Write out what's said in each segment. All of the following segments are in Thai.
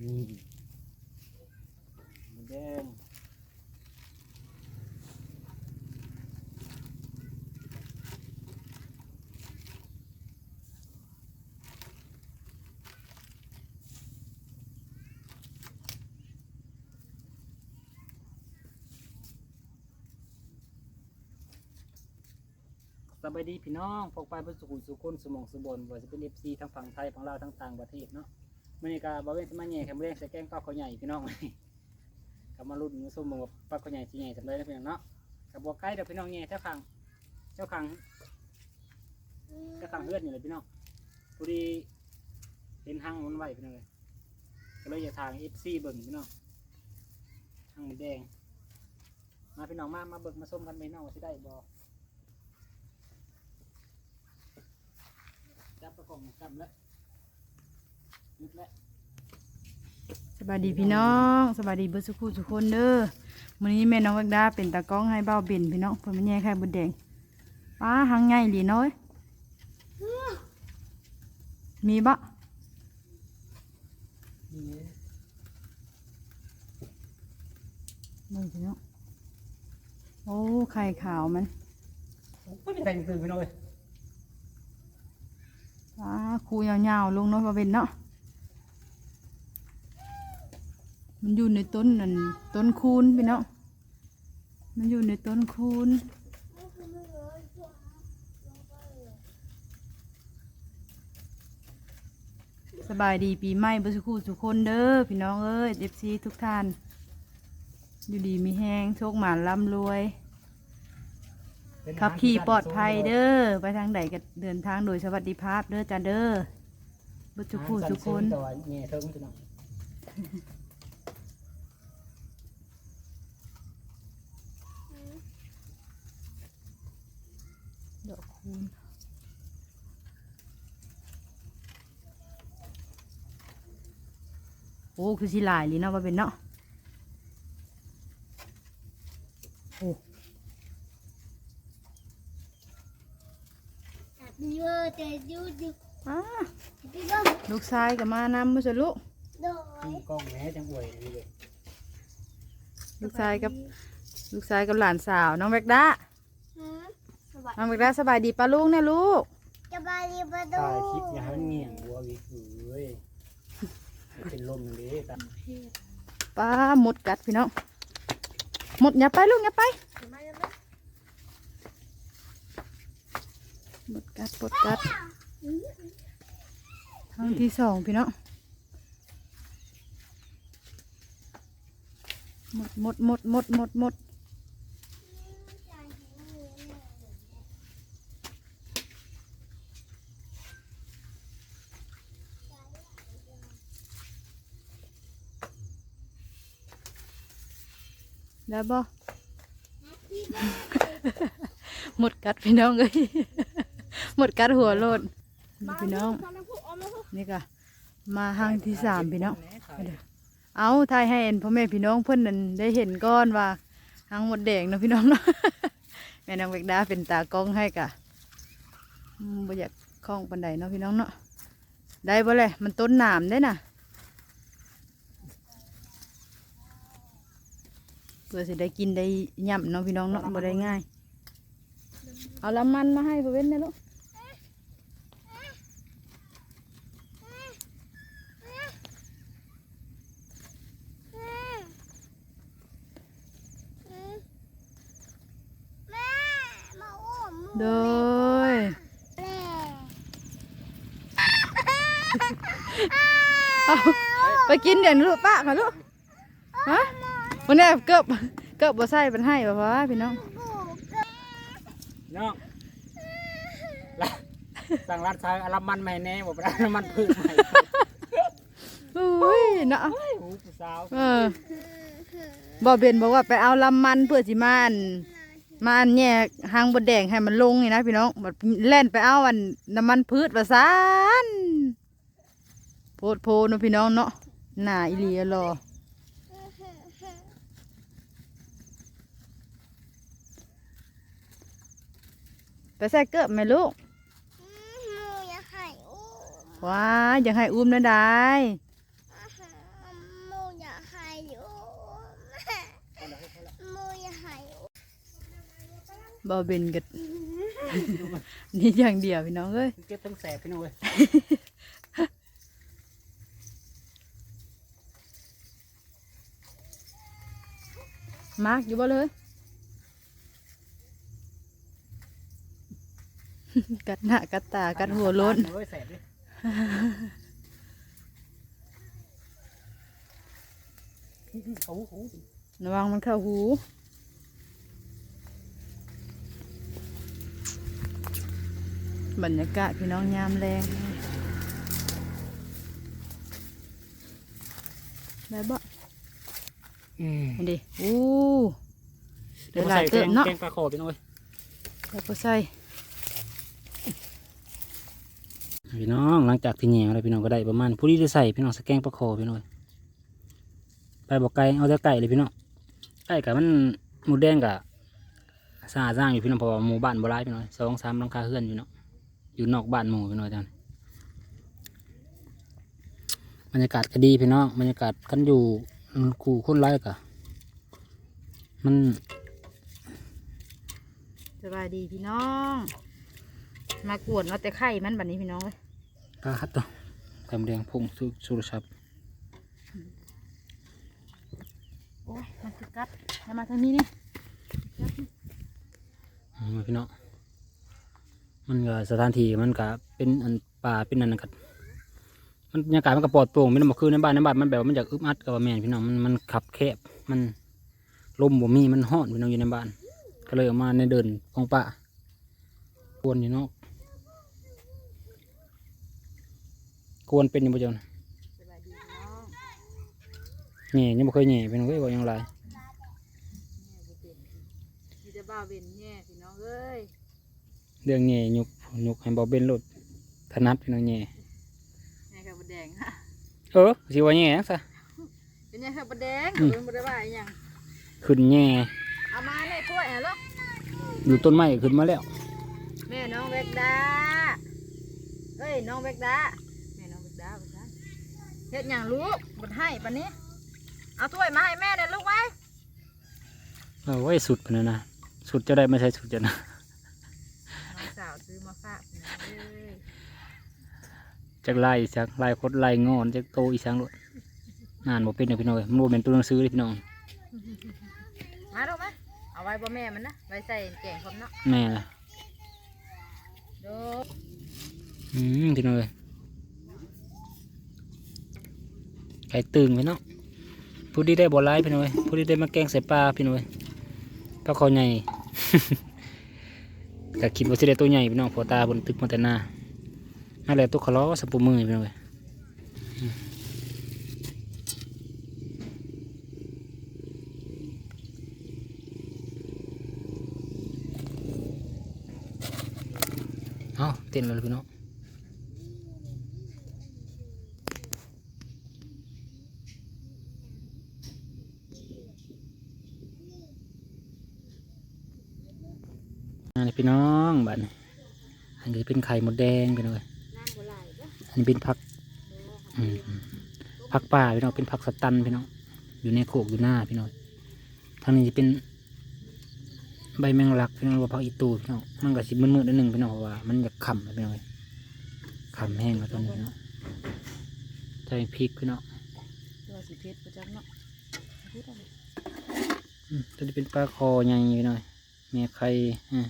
นี่หมูแดงสบายดีพี่น้องพกไปเป็นสุขุสุขุนสมองสุบนว่าจะเป็นเอฟซีทั้งฝั่งไทยฝั่งลาวทั้งต่างประเทศเนาะ มื่อนี้ก็บาเวนสมาแย่แคมเบงใส่แกงปลาข้าวใหญ่พี่น้องกลับมาลุ้นมาส้มกับปลาข้าวใหญ่สีใหญ่สำเร็จแล้วพี่น้องเนาะกับบัวไก่เดี๋ยวพี่น้องแย่เจ้าขังเจ้าขังเจ้าขังเพื่อนอยู่เลยพี่น้องพอดีเห็นห้างมันไหวพี่น้องเลยก็เลยอยากทางเอฟซีเบิ่งพี่น้องห้างมันแดง มาพี่น้องมามาเบิ่งมาส้มกันพี่น้องว่าสิได้บ่จับประกองจับแล้ว ยึดแล้วสบายดีพี่น้องสบายดีเบิดสุขุทุกคนเด้อมื้อนี้แม่น้องวักดาเป็นตากล้องให้เบ้าเบ็นพี่น้องเพิ่นมาแย่ไข่บดแดงป้าหังใหญ่หลีน้อย มีบ่นี่นี่พี่น้องโอ้ไข่ขาวมันไม่มีใครตื่นไปหน่อยป้าคูยาวๆลงเน้อยบ่เป็นเนาะ มันอยู่ในต้นนั่นต้นคูนพี่น้องมันอยู่ในต้นคูนสบายดีปีใหม่บุสุขุทุคนเด้อพี่น้องเอ้ยเอฟซีทุกท่าน อยู่ดีมีแห้งโชคหมานร่ำรวยขับขี่ปลอดภัยเด้อไปทางใดก็เดินทางโดยสวัสดิภาพเด้อจ้าเด้อบุสุขุทุกคน แต่ว่าแง่เทิงพี่น้อง ดอก คูณโอ้คือสิหลายลีเนาะว่าเป็นเนาะโอ้ Happy birthday to you. อ้า Happy birthday. ลูกชายกับมานำมาสลูกขึ้นกล้องแหน่จังอวยนี่เลยลูกชายกับลูกชายกับหลานสาวน้องแบกดา Hmm? น้องแบกดาสบายดีปะลูกเนี่ยลูกสบายดีปะถ่ายดูคลิปอย่าให้มันเงี่ยงบัววิกเอ้ยเป็นลมเลยตาป้าหมดกัดพี่น้องหมดอย่าไปลูกอย่าไปหมดกัดหมดกัดครั้งที่สองพี่น้องหมดหมดหมดหมดหมดหมด ได้บ่หมดกัดพี่น้องเลยหมดกัดหัวโลดนี่พี่น้อง นี่ก็มาห้างที่สามพี่น้อง เอาทายให้เห็นพ่อแม่พี่น้องเพื่อนนั่นได้เห็นก้อนว่าหางหมดแดงเนาะพี่น้องเนาะแม่นางเวกดาเป็นตากล้องให้กะบ่อยากคล้องปันใดเนาะพี่น้องเนาะได้บ่เลยมันต้นหนามได้น่ะ พื่อสิได้กินได้ย่ำเนาะพี่น้องเนาะบ่ได้ง่าย เอาละมันมาให้พ่อเว้นนะลูกแม่มาอุ้มโดยแม่เอาไปกินเดี๋ยวนี้ลูกป้าค่ะลูกฮะ วันนี้เกือบเกือบบ่ใส่เป็นให้บ่พ่อพี่น้องน้องละสั่งร้านชายอารามันใหม่แน่บอกร้านอารามันพึ่งใหม่อุ้ยเนาะโอ้ผู้สาวเออบ่เบนบอกว่าไปเอาลำมันเพื่อสิมาอันมาอันแยกหางบดแดงให้มันลงนี่นะพี่น้องบัดแล่นไปเอาอันน้ำมันพืชว่าซานโพดโพเนาะพี่น้องเนาะหน้าอีหลีอะรอ ไปใส่เกือบไหมลูกอยากให้อุ้มว้าอยากให้อุ้มนะได้บอเบนกันนี่อย่างเดียวพี่น้องเอ้ยเก็บตั้งแสบพี่น้องเอ้ยมากอยู่บ่เลย กัดหน้ากัดตากัดหัวโล้นเว้ยแสบดิเขาหูระวังมันเข้าหูบรรยากาศพี่น้องยามแรงได้บ่อืมเห็นดิอู้เดี๋ยวหลายเติมเนาะแกงปลาคอพี่น้องเว้ยแล้วก็ใส่ พี่น้องหลังจากที่แหงอะไรพี่น้องก็ได้ประมาณผู้ที่จะใส่พี่น้องสแกงปลาคอพี่น้องเว้ยไปบอกไก่เอาแต่ไก่เลยพี่น้องไก่กับมันหมูแดงกับสะอาดสร้างอยู่พี่น้องเพราะว่าหมู่บ้านโบราณพี่น้องสองสามหลังคาเฮือนอยู่เนาะอยู่นอกบ้านหมู่พี่น้องจังบรรยากาศก็ดีพี่น้องบรรยากาศกันอยู่มันกูคนไร้กะมันสบายดีพี่น้อง มากวนเอาแต่ไข่มันแบบนี้พี่น้องเลย กาคัดตัวกำแดงพงสุสุรชับโอ้ยมันคือกัดแล้วมาทางนี้นี่อืมพี่น้องมันก็สถานที่มันก็เป็นอันป่าเป็นอันนั้นกัมันบรรยากาศมันก็ปลอดโปร่งไม่ต้องมาคือในบ้านในบ้านมันแบบว่ามันอยากอึดอัดกับว่าแม่นพี่น้องมันมันขับแคบมันลมบ่มีมันห้อนพี่น้องอยู่ในบ้าน ก็เลยออกมาในเดินของป่าควรอยู่เนอก ควรเป็นอยู่บ่เจ้านะสบายดีพี่น้องแหน่ยังบ่เคยแหน่พี่น้องเอ้ยบอกอยังไรมีแต่บ้าเวนแย่พี่น้องเอ้ยเรื่องแหน่ยุกยุกให้บ่เป็นรถถนัดพี่น้องแหน่แย่กับแดงฮะเออสิว่าแหน่ซะเป็นแย่กับแดงอืมเป็นบ่ได้ว่าอหยังขึ้นแหน่เอามาในถ้วยเหรออยู่ต้นไม้ขึ้นมาแล้ว แม่น้องเวกดาเอ้ยน้องเวกดา แม่น้องเวกดาบ่ใช่เฮ็ดหยังลูกบ่ให้ปานนี้ เอาถ้วยมาให้แม่เด้อลูกไว้โอ้ยสุดพนนะนะสุดจะได้ไม่ใช่สุดจะนะน้องสาวซื้อมาฝากพี่น้องเอ้ยจากไล่สักไล่คดไล่งอนจากโตอีสังรถนานบ่เป็นนะพี่น้องเอ้ยมันบ่เป็นตัวหนังสือเลยพี่น้องมาลูกมาเอาไว้บ่แม่มันนะไว้ใส่แกงพร้อมเนาะแม่ล่ะดูอืมพี่น้องเอ้ยไก่ตึงพี่น้องผู้ที่ได้บ่ร้ายพี่น้องเอ้ยผู้ที่ได้มาแกงใส่ปลาพี่น้องเอ้ยปลาคอใหญ่ก็คิดว่าสิได้ตัวใหญ่พี่น้องพอตาบนตึกมาแต่หน้านั่นแหละตัวขล้อสับปูมือพี่น้องเอ้ยเอาเต้นเลยพี่น้อง พี่น้องบัดนี้อันนี้เป็นไข่มดแดงพี่น้องเอ้ยน้ำบ่ไหลเด้ออันนี้เป็นผักอืมผักป่าพี่น้องเป็นผักสตันพี่น้องอยู่ในโขกอยู่หน้าพี่น้องทางนี้จะเป็นใบแมงลักพี่น้องหรือว่าผักอีตูพี่น้องมันก็สิมืดๆนิดนึงพี่น้องเพราะว่ามันอยากขำพี่น้องเอ้ยขำแห้งแล้วตอนนี้เนาะใส่พริกพี่น้องตัวสิเพชรประจำเนาะพูดอะไรอืมตัวนี้เป็นปลาคอใหญ่พี่น้องแม่ไข่อ่า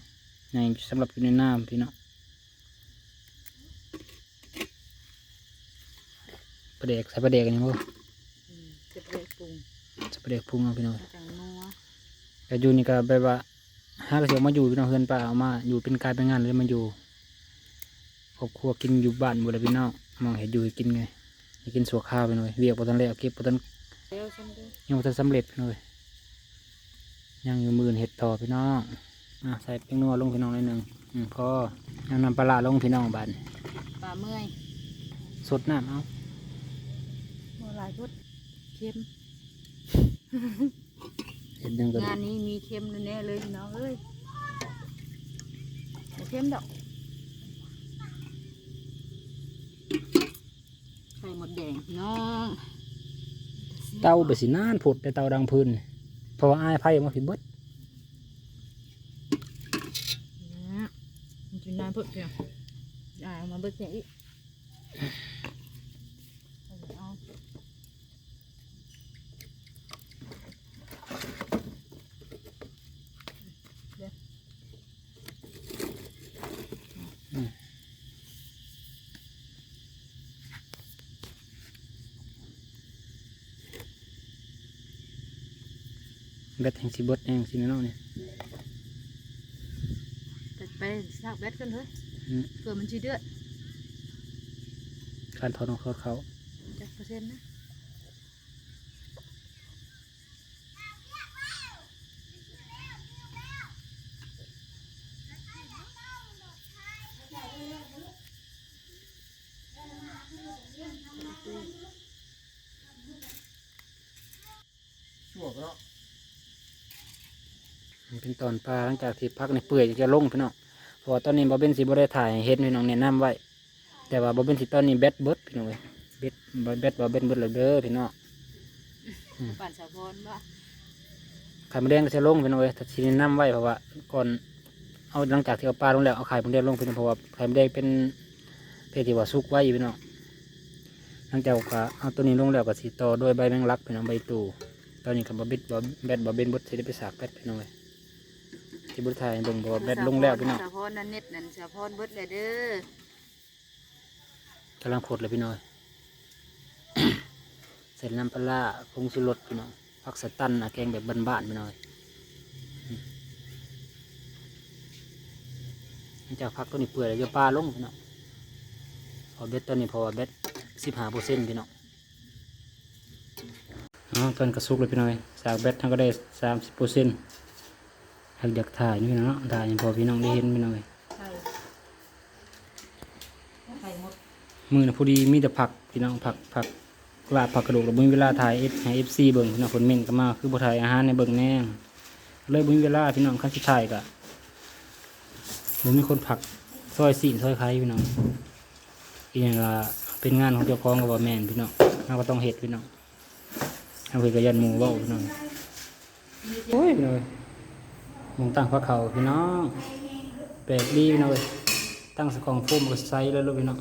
ใหญ่สำหรับอยู่ในน้ำพี่น้องปลาเด็กใส่ปลาเด็กกันยังบ่อืมจะเปรี้ยวปรุงสเปรย์พุงเอาพี่น้องจังนัวแต่อยู่นี่ก็แบบว่าหากระเสียวมาอยู่พี่น้องเพื่อนป้าเอามา อยู่เป็นการเป็นงานเลยมาอยู่ครอบครัวกินอยู่บ้านบุรีพี่น้องมองเห็นอยู่ให้กินไงให้กินสัวข้าวไปหน่อยเวียกปตันแล้วเก็บปตันเดี๋ยวฉันเด้อยังปตันสำเร็จพี่น้อยยังอยู่มือเห็ดต่อพี่น้อง อะใส่เปียงนัวลงพี่น้องหนิดหนึ่งอืมพอยังนำปลาร้าลงพี่น้องบ้านปลาเมื่อยสดน้ำเอาบ่หลายพุดเค็ม เห็ดยังก็งานนี้มีเค็มแน่ๆเลยพี่น้องเอ้ยบ่เค็มดอกไข่หมดแดงพี่น้องเตาไปสินานผดแต่เตาดังพื้นเพราะว่าอายไผ่มาผิดเบิดำผึ้งเพียงอ่าเอามาเบิกเสียงอีกเอาแบตแห่งสิเบดแห่งสิน้องเนี่ยไปไป สากแบตกันเถอะอืม เผื่อมันชีเดือดการถอดของเขาเขาจักเปอร์เซ็นต์นะชั่วก็มันเป็นตอนปลาหลังจากที่พักในเปื่อยจะลงพี่น้องเพราะว่าตอนนี้บอเบนสิบ่ได้ถ่ายให้เฮ็ดพี่น้องแนะนำไว้ แต่ว่าบอเบนสิตอนนี้แบตเบิดพี่น้องเว้ยแบตแบตบอเบนเบิดแล้วเด้อพี่น้องปั่นสะพอนว่าไข่มดแดงก็จะลงพี่น้องเว้ยแต่ทีนี้นำไว้เพราะว่าก่อนเอาหลังจากที่เอาปลาลงแล้วเอาไข่มดแดงลงพี่น้องเพราะว่าไข่มดแดงเป็นเพศที่ว่าสุกไว้อยู่พี่น้องหลังจากว่าเอาตัวนี้ลงแล้วก็สีต่อด้วยใบแมงลักพี่น้องใบตูตอนนี้กับบอบิดบอแบตบอเบนบดสิได้ไปสากแบตพี่น้องเว้ย ที่บุตรไทยเบิ่งเพราะว่าแบตลงแล้วพี่น้องสะพอนนั่นเน็ตนั่นสะพอนเบิดเลยเด้อกำลังขดเลยพี่น้อยเสร็จน้ำปลาร้าผงชูรสพี่น้องผักสะตันนะแกงแบบบ้านๆพี่น้อยอืมหลังจากพักตัวนี้เปื่อยแล้วจะปลาลงพี่น้องพอเบ็ดตัวนี้พอเบ็ดสิบห้าเปอร์เซ็นต์พี่น้องอ๋อตอนกระซุกเลยพี่น้อยสากเบ็ดทั้งก็ได้สามสิบเปอร์เซ็นต์หากอยากถ่ายนี่พี่น้องเนาะถ่ายให้พอพี่น้องได้เห็นพี่น้อยไข่ไข่หมดมือนะพอดีมีแต่ผักพี่น้องผักผักลาบผักกระดูกแล้วบ่มีเวลาถ่ายเอฟให้เอฟซีเบิ่งพี่น้องคนเม่นก็มาคือบ่ถ่ายอาหารในเบิ่งแน่เลยบ่มีเวลาพี่น้องคันสิถ่ายก็บ่มีคนผักซอยสีนซอยไข่พี่น้องอีหยังก็เป็นงานของเจ้าของก็บ่แม่นพี่น้องเราก็ต้องเฮ็ดพี่น้องเอาไปก็ยันหมู่เว้าพี่น้องโอ้ยพี่น้องเอ้ยห มองตั้งพระเขาพี่น้องแปลกดีพี่น้องเอ้ยตั้งสกองโฟมก็ใส่แล้วลูกพี่น้อง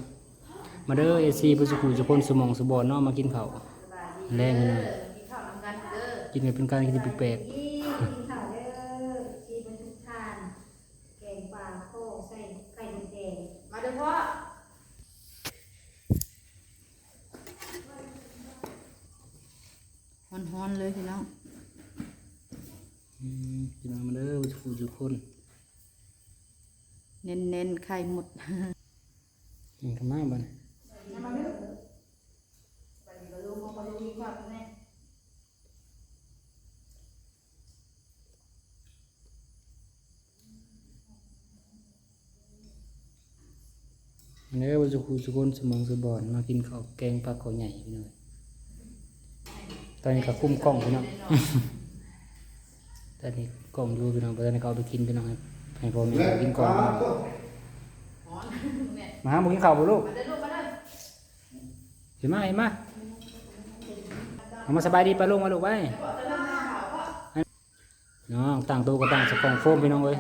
มาเด้อเอซีผู้สุขุสุคนสมองสุบอนเนาะมากินข้าแรงเลยนะข้าวนำกันเด้อกินเป็นการกินแปลกกินข้าเด้อกินเป็นทุกทานแกง ปลาโคใส่ไข่แดงมาเด้อพ่อฮ้อนๆเลยพี่น้องๆอืมกินมาเด้อผู้สุขุสุคน เน้นๆไข่หมดกินกันมาบ้านมาเด้อผู้สุขุสุคนสมองสุบอนมากินข้าวแกงปลาขอใหญ่พี่น้อยตอนนี้ก็คุ้มกล้องพี่น้อง ตอนนี้กล้องอยู่พี่น้องตอนนี้ก็เอาไปกินพี่น้องครับให้พ่อแม่กินก่อนพี่น้องมาหาหมูกินข้าวบ่ลูกมาเด้อลูกมาเด้อเห็นไหมเห็นไหมเอามาสบายดีปะลุงมาลูกไว้น้องต่างตัวก็ต่างสกองโฟมพี่น้องเอ้ย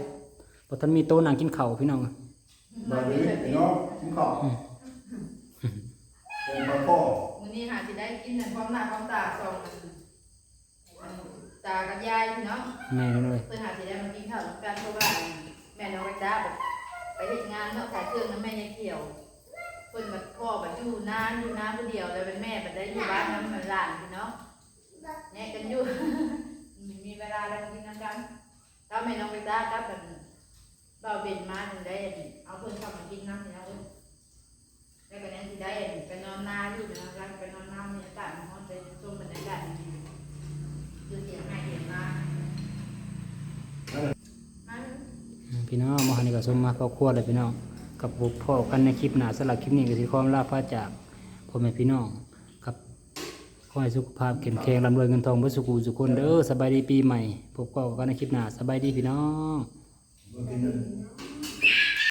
พอท่านมีโต๊ะนั่งกินข้าวพี่น้องบาลีพี่น้องกินข้าวเป็นปลาข้อมื้อนี้หาสิได้กินนั่นพร้อมหน้าพร้อมตาสองอัน ตากับยายพี่น้องแม่พี่น้องเอ้ยเพื่อนหาสิได้มากินข้าวร่วมกันเพราะว่าแม่น้องกระจ้าบอกไปเฮ็ดงานเนาะขายเครื่องน้ำแม่ยายเขียวเพิ่นมาพ่อบัดอยู่นานอยู่นานผู้เดียวเลยเป็นแม่บัดได้อยู่บ้านน้ำมันหลานพี่น้องแยกกันอยู่มีมีเวลาแล้วมากินน้ำกันถ้าแม่น้องกระจ้ากับแบบเบาเบนมาถึงได้เอาเพิ่นเข้ามากินน้ำนี่นะเพิ่นแล้วก็นั้นสิได้ไปนอนนาอยู่ไปนอนกันไปนอนน้ำเนี่ยอากาศมันร้อนไปชมบรรยากาศดีๆคือเสียงให้เสียงมามา พี่น้องมหันต์กสมมาครอครัวเลยพี่น้องกับพวกพ่อกันในคลิปหนาสลักคลิปนี้ก็สิขอลาฟ้าจากพ่อแม่พี่น้องกับขอให้สุขภาพเข้มแข็งร่ำรวยเงินทองเบ่สุขุสุขคนเด้อสบายดีปีใหม่พบกันในคลิปหนาสบายดีพี่น้อง